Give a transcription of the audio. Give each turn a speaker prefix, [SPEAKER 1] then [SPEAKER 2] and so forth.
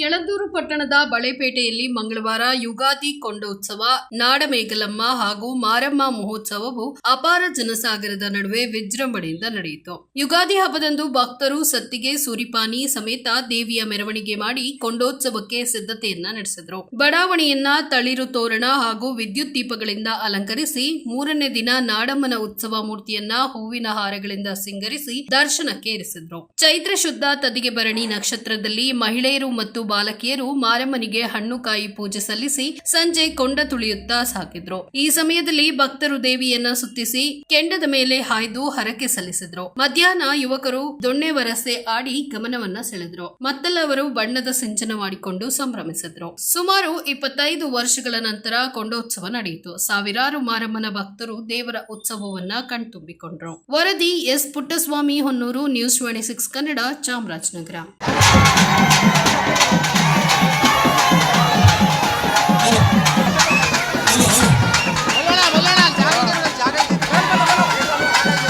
[SPEAKER 1] ಯಳಂದೂರು ಪಟ್ಟಣದ ಬಳೆಪೇಟೆಯಲ್ಲಿ ಮಂಗಳವಾರ ಯುಗಾದಿ ಕೊಂಡೋತ್ಸವ ನಾಡಮೇಗಲಮ್ಮ ಹಾಗೂ ಮಾರಮ್ಮ ಮಹೋತ್ಸವವು ಅಪಾರ ಜನಸಾಗರದ ನಡುವೆ ವಿಜೃಂಭಣೆಯಿಂದ ನಡೆಯಿತು. ಯುಗಾದಿ ಹಬ್ಬದಂದು ಭಕ್ತರು ಸತ್ತಿಗೆ ಸೂರಿಪಾನಿ ಸಮೇತ ದೇವಿಯ ಮೆರವಣಿಗೆ ಮಾಡಿ ಕೊಂಡೋತ್ಸವಕ್ಕೆ ಸಿದ್ಧತೆಯನ್ನ ನಡೆಸಿದ್ರು. ಬಡಾವಣೆಯನ್ನ ತಳಿರು ತೋರಣ ಹಾಗೂ ವಿದ್ಯುತ್ ದೀಪಗಳಿಂದ ಅಲಂಕರಿಸಿ, ಮೂರನೇ ದಿನ ನಾಡಮ್ಮನ ಉತ್ಸವ ಮೂರ್ತಿಯನ್ನ ಹೂವಿನ ಹಾರಗಳಿಂದ ಸಿಂಗರಿಸಿ ದರ್ಶನಕ್ಕೆ ಇರಿಸಿದ್ರು. ಚೈತ್ರ ಶುದ್ಧ ತದಿಗೆ ಭರಣಿ ನಕ್ಷತ್ರದಲ್ಲಿ ಮಹಿಳೆಯರು ಮತ್ತು ಬಾಲಕಿಯರು ಮಾರಮ್ಮನಿಗೆ ಹಣ್ಣು ಕಾಯಿ ಪೂಜೆ ಸಲ್ಲಿಸಿ ಸಂಜೆ ಕೊಂಡ ತುಳಿಯುತ್ತಾ ಸಾಕಿದ್ರು. ಈ ಸಮಯದಲ್ಲಿ ಭಕ್ತರು ದೇವಿಯನ್ನ ಸುತ್ತಿಸಿ ಕೆಂಡದ ಮೇಲೆ ಹಾಯ್ದು ಹರಕೆ ಸಲ್ಲಿಸಿದ್ರು. ಮಧ್ಯಾಹ್ನ ಯುವಕರು ದೊಣ್ಣೆ ವರಸೆ ಆಡಿ ಗಮನವನ್ನ ಸೆಳೆದ್ರು. ಮತ್ತಲ್ಲವರು ಬಣ್ಣದ ಸಿಂಚನ ಮಾಡಿಕೊಂಡು ಸಂಭ್ರಮಿಸಿದ್ರು. ಸುಮಾರು ಇಪ್ಪತ್ತೈದು ವರ್ಷಗಳ ನಂತರ ಕೊಂಡೋತ್ಸವ ನಡೆಯಿತು. ಸಾವಿರಾರು ಮಾರಮ್ಮನ ಭಕ್ತರು ದೇವರ ಉತ್ಸವವನ್ನ ಕಣ್ತುಂಬಿಕೊಂಡ್ರು. ವರದಿ S Puttaswamy Honnur, news twenty six Kannada, Chamarajanagar.
[SPEAKER 2] Thank you.